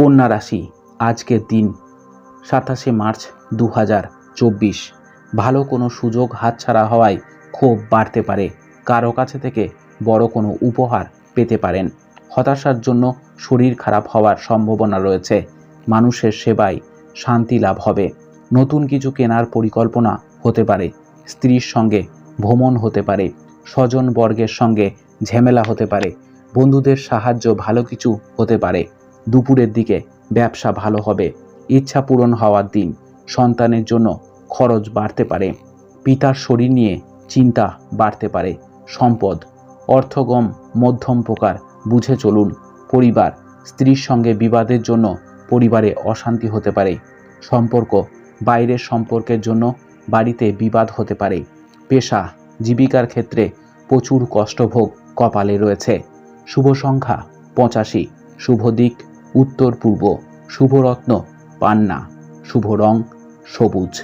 কন্যা রাশি, আজকের দিন সাতাশে মার্চ দু চব্বিশ। ভালো কোনো সুযোগ হাতছাড়া হওয়ায় ক্ষোভ বাড়তে পারে। কারও কাছে থেকে বড় কোনো উপহার পেতে পারেন। হতাশার জন্য শরীর খারাপ হওয়ার সম্ভাবনা রয়েছে। মানুষের সেবায় শান্তি লাভ হবে। নতুন কিছু কেনার পরিকল্পনা হতে পারে। স্ত্রীর সঙ্গে ভ্রমণ হতে পারে। স্বজন বর্গের সঙ্গে ঝামেলা হতে পারে। বন্ধুদের সাহায্য ভালো কিছু হতে পারে। দুপুরের দিকে ব্যবসা ভালো হবে, ইচ্ছা পূরণ হওয়ার দিন সন্তানের জন্য খরচ বাড়তে পারে, পিতার শরীর নিয়ে চিন্তা বাড়তে পারে, সম্পদ, অর্থগম মধ্যম প্রকার বুঝে চলুন, পরিবার, স্ত্রীর সঙ্গে বিবাদের জন্য পরিবারে অশান্তি হতে পারে, সম্পর্ক, বাইরের সম্পর্কের জন্য বাড়িতে বিবাদ হতে পারে, পেশা, জীবিকার ক্ষেত্রে প্রচুর কষ্টভোগ কপালে রয়েছে, শুভ সংখ্যা পঁচাশি, শুভ দিক উত্তর পূর্ব শুভরত্ন পান্না শুভ রং সবুজ।